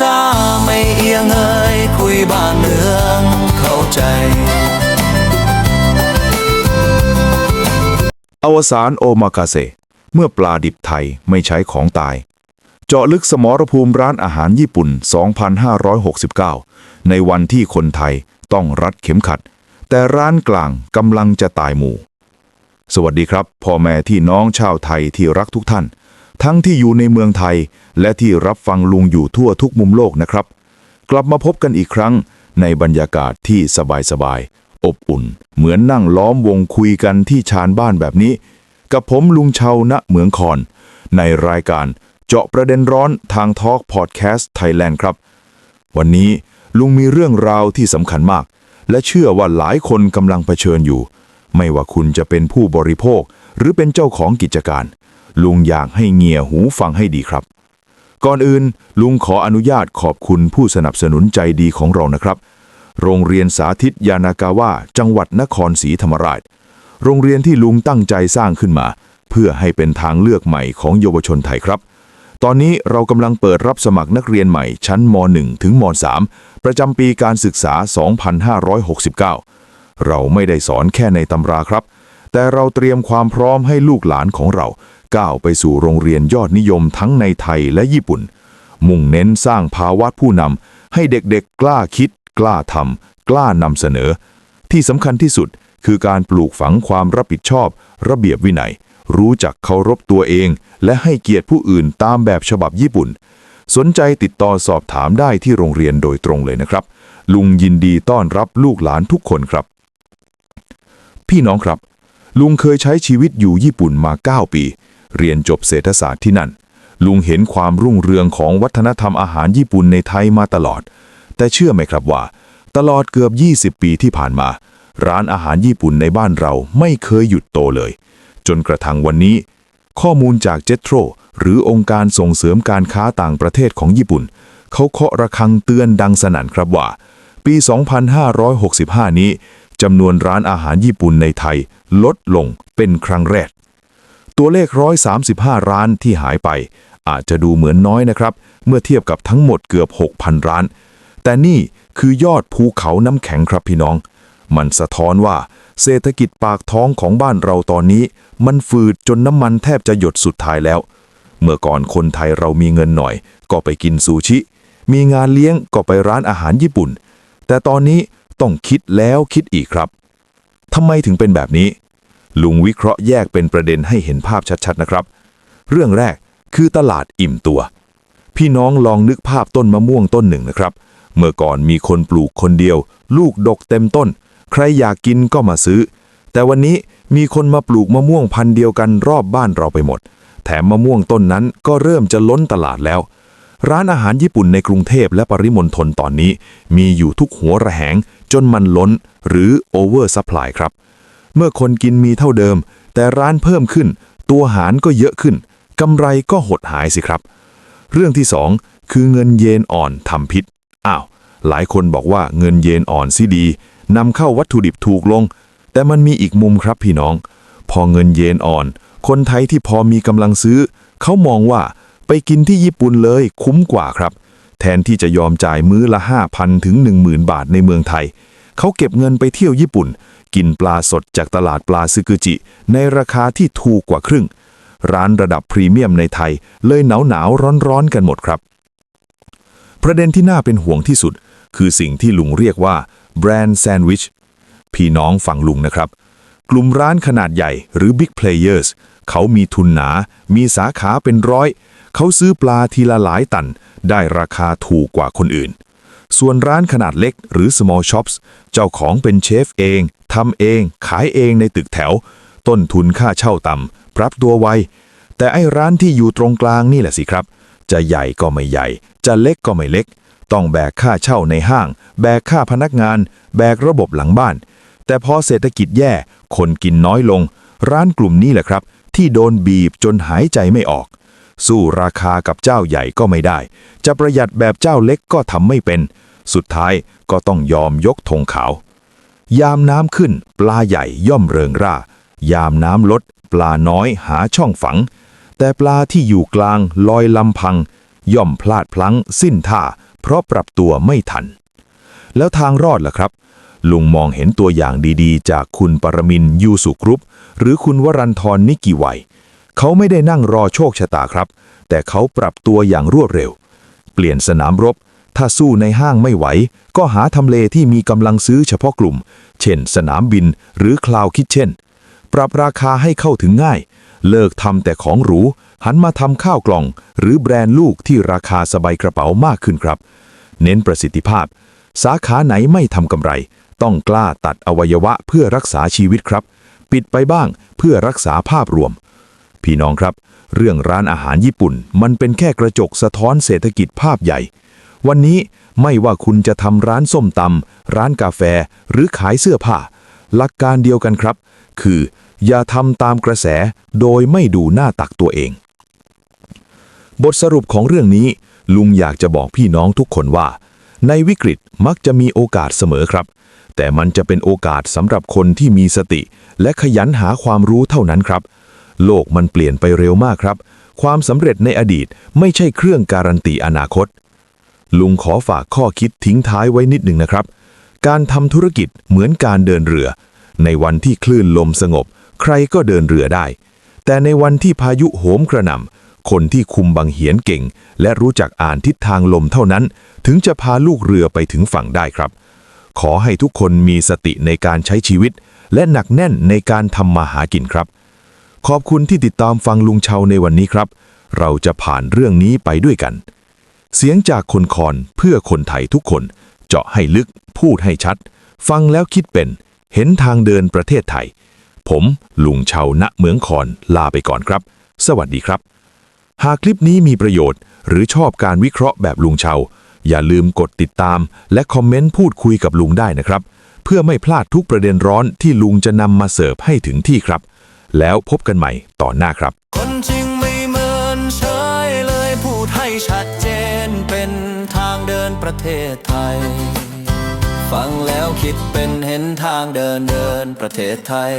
ช้าไม่เอียงเอ่ยคุยบ้านเมืองเข้าใจ อวสานโอมากาเซเมื่อปลาดิบไทยไม่ใช้ของตาย เจาะลึกสมรภูมิร้านอาหารญี่ปุ่น 2569 ในวันที่คนไทยต้องรัดเข็มขัด แต่ร้านกลางกำลังจะตายหมู่ สวัสดีครับพ่อแม่ที่น้องชาวไทยที่รักทุกท่าน ทั้งที่อยู่ในเมืองไทย และที่รับฟังลุงอยู่ทั่วทุกมุมโลกนะครับ กลับมาพบกันอีกครั้งในบรรยากาศที่สบายๆ อบอุ่น เหมือนนั่งล้อมวงคุยกันที่ชานบ้านแบบนี้ กับผมลุงเชาณเหมืองคอน ในรายการเจาะประเด็นร้อนทางทอล์กพอดแคสต์ไทยแลนด์ครับ วันนี้ลุงมีเรื่องราวที่สำคัญมาก และเชื่อว่าหลายคนกำลังเผชิญอยู่ ไม่ว่าคุณจะเป็นผู้บริโภค หรือเป็นเจ้าของกิจการ ลุงอยากให้เงียหูฟังให้ดีครับ ก่อนอื่นลุงขออนุญาตขอบคุณผู้สนับสนุนใจดีของเรานะครับ โรงเรียนสาธิตยานากาวะจังหวัดนครศรีธรรมราช โรงเรียนที่ลุงตั้งใจสร้างขึ้นมา เพื่อให้เป็นทางเลือกใหม่ของเยาวชนไทยครับตอนนี้เรากำลังเปิดรับสมัครนักเรียนใหม่ชั้นม .1 ถึงม .3 ประจำปีการศึกษา 2569 เราไม่ได้สอนแค่ในตำราครับ แต่เราเตรียมความพร้อมให้ลูกหลานของเรา ก้าวไปสู่โรงเรียนยอดนิยมทั้งในไทยและญี่ปุ่น มุ่งเน้นสร้างภาวะผู้นำให้เด็กๆกล้าคิด กล้าทำกล้านำเสนอ ที่สำคัญที่สุดคือการปลูกฝังความรับผิดชอบ ระเบียบวินัย รู้จักเคารพตัวเอง และให้เกียรติผู้อื่นตามแบบฉบับญี่ปุ่น สนใจติดต่อสอบถามได้ที่โรงเรียนโดยตรงเลยนะครับ ลุงยินดีต้อนรับลูกหลานทุกคนครับ พี่น้องครับ ลุงเคยใช้ชีวิตอยู่ญี่ปุ่นมา 9 ปี เรียนจบเศรษฐศาสตร์ที่นั่น ลุงเห็นความรุ่งเรืองของวัฒนธรรมอาหารญี่ปุ่นในไทยมาตลอด แต่เชื่อไหมครับว่า ตลอดเกือบ 20 ปีที่ผ่านมา ร้านอาหารญี่ปุ่นในบ้านเราไม่เคยหยุดโตเลย จนกระทั่งวันนี้ ข้อมูลจากเจ t โ o หรือองค์การส่งเสริมการค้าต่างประเทศของญี่ปุ่น เขาเคาะระฆังเตือนดังสนั่นครับว่า ปี 2565 นี้จำนวนร้านอาหารญี่ปุ่นในไทย ลดลงเป็นครั้งแรก ตัวเลข 135 ร้านที่หายไป อาจจะดูเหมือนน้อยนะครับ เมื่อเทียบกับทั้งหมดเกือบ 6,000 ร้าน แต่นี่คือยอดภูเขาน้ำแข็งครับพี่น้อง มันสะท้อนว่าเศรษฐกิจปากท้องของบ้านเราตอนนี้ มันฝืดจนน้ำมันแทบจะหยดสุดท้ายแล้ว เมื่อก่อนคนไทยเรามีเงินหน่อย ก็ไปกินซูชิ มีงานเลี้ยงก็ไปร้านอาหารญี่ปุ่น แต่ตอนนี้ต้องคิดแล้วคิดอีกครับ ทำไมถึงเป็นแบบนี้ ลุงวิเคราะห์แยกเป็นประเด็นให้เห็นภาพชัดๆนะครับ เรื่องแรกคือตลาดอิ่มตัว พี่น้องลองนึกภาพต้นมะม่วงต้นหนึ่งนะครับ เมื่อก่อนมีคนปลูกคนเดียว ลูกดกเต็มต้น ใครอยากกินก็มาซื้อ แต่วันนี้มีคนมาปลูกมะม่วงพันเดียวกันรอบบ้านเราไปหมด แถมมะม่วงต้นนั้นก็เริ่มจะล้นตลาดแล้ว ร้านอาหารญี่ปุ่นในกรุงเทพและปริมณฑลตอนนี้ มีอยู่ทุกหัวระแหงจนมันล้นหรือโอเวอร์ซัพพลายครับ เมื่อคนกินมีเท่าเดิม แต่ร้านเพิ่มขึ้น ตัวหารก็เยอะขึ้นกำไรก็หดหายสิครับ เรื่องที่สองคือเงินเยนอ่อนทำพิษอ้าวหลายคนบอกว่าเงินเยนอ่อนสิดีนำเข้าวัตถุดิบถูกลง แต่มันมีอีกมุมครับพี่น้อง พอเงินเยนอ่อน คนไทยที่พอมีกำลังซื้อ เขามองว่าไปกินที่ญี่ปุ่นเลยคุ้มกว่าครับ แทนที่จะยอมจ่ายมื้อละ 5,000 ถึง 10,000 บาทในเมืองไทย เขาเก็บเงินไปเที่ยวญี่ปุ่น กินปลาสดจากตลาดปลาซึกุจิ ในราคาที่ถูกกว่าครึ่ง ร้านระดับพรีเมียมในไทย เลยหนาวหนาวร้อนร้อนๆกันหมดครับ ประเด็นที่น่าเป็นห่วงที่สุด คือสิ่งที่ลุงเรียกว่าแบรนด์แซนด์วิชพี่น้องฟังลุงนะครับ กลุ่มร้านขนาดใหญ่หรือ Big Players เขามีทุนหนา มีสาขาเป็นร้อย เขาซื้อปลาทีละหลายตัน ได้ราคาถูกกว่าคนอื่น ส่วนร้านขนาดเล็กหรือ small shops เจ้าของเป็นเชฟเองทำเองขายเองในตึกแถว ต้นทุนค่าเช่าต่ำปรับตัวไว แต่ไอ้ร้านที่อยู่ตรงกลางนี่แหละสิครับ จะใหญ่ก็ไม่ใหญ่ จะเล็กก็ไม่เล็ก ต้องแบกค่าเช่าในห้าง แบกค่าพนักงาน แบกระบบหลังบ้าน แต่พอเศรษฐกิจแย่ คนกินน้อยลง ร้านกลุ่มนี้แหละครับ ที่โดนบีบจนหายใจไม่ออก สู้ราคากับเจ้าใหญ่ก็ไม่ได้ จะประหยัดแบบเจ้าเล็กก็ทำไม่เป็น สุดท้ายก็ต้องยอมยกธงขาว ยามน้ำขึ้น ปลาใหญ่ย่อมเริงร่า ยามน้ำลด ปลาน้อยหาช่องฝัง แต่ปลาที่อยู่กลางลอยลำพัง ย่อมพลาดพลั้ง สิ้นท่า เพราะปรับตัวไม่ทัน แล้วทางรอดล่ะครับลุงมองเห็นตัวอย่างดีๆ จากคุณปรมินยูสุกรุป หรือคุณวรันทรนิกิไวย เขาไม่ได้นั่งรอโชคชะตาครับ แต่เขาปรับตัวอย่างรวดเร็ว เปลี่ยนสนามรบ ถ้าสู้ในห้างไม่ไหว ก็หาทำเลที่มีกำลังซื้อเฉพาะกลุ่ม เช่น สนามบินหรือคลาวคิดเช่น ปรับราคาให้เข้าถึงง่าย เลิกทำแต่ของหรู หันมาทำข้าวกล่อง หรือแบรนด์ลูกที่ราคาสบายกระเป๋ามากขึ้นครับ เน้นประสิทธิภาพ สาขาไหนไม่ทำกำไร ต้องกล้าตัดอวัยวะเพื่อรักษาชีวิตครับ ปิดไปบ้างเพื่อรักษาภาพรวม พี่น้องครับ เรื่องร้านอาหารญี่ปุ่น มันเป็นแค่กระจกสะท้อนเศรษฐกิจภาพใหญ่ วันนี้ไม่ว่าคุณจะทำร้านส้มตำร้านกาแฟ หรือขายเสื้อผ้า หลักการเดียวกันครับ คือ อย่าทำตามกระแสโดยไม่ดูหน้าตักตัวเอง บทสรุปของเรื่องนี้ ลุงอยากจะบอกพี่น้องทุกคนว่า ในวิกฤตมักจะมีโอกาสเสมอครับ แต่มันจะเป็นโอกาสสำหรับคนที่มีสติ และขยันหาความรู้เท่านั้นครับ โลกมันเปลี่ยนไปเร็วมากครับ ความสำเร็จในอดีตไม่ใช่เครื่องการันตีอนาคต ลุงขอฝากข้อคิดทิ้งท้ายไว้นิดหนึ่งนะครับ การทำธุรกิจเหมือนการเดินเรือ ในวันที่คลื่นลมสงบ ใครก็เดินเรือได้ แต่ในวันที่พายุโหมกระหน่ำคนที่คุมบังเหียนเก่ง และรู้จักอ่านทิศทางลมเท่านั้น ถึงจะพาลูกเรือไปถึงฝั่งได้ครับ ขอให้ทุกคนมีสติในการใช้ชีวิต และหนักแน่นในการทำมาหากินครับ ขอบคุณที่ติดตามฟังลุงเชาในวันนี้ครับ เราจะผ่านเรื่องนี้ไปด้วยกัน เสียงจากคนคอนเพื่อคนไทยทุกคน เจาะให้ลึก พูดให้ชัด ฟังแล้วคิดเป็น เห็นทางเดินประเทศไทย ผมลุงเชาณเมืองคอนลาไปก่อนครับ สวัสดีครับ หากคลิปนี้มีประโยชน์ หรือชอบการวิเคราะห์แบบลุงเชาอย่าลืมกดติดตาม และคอมเมนต์พูดคุยกับลุงได้นะครับ เพื่อไม่พลาดทุกประเด็นร้อนที่ลุงจะนำมาเสิร์ฟให้ถึงที่ครับ แล้วพบกันใหม่ตอนหน้าครับ คนจริงไม่เหมือนเฉยเลยพูดให้ชัดเจนเป็นทางเดินประเทศไทย ฟังแล้วคิดเป็นเห็นทางเดินเดินประเทศไทย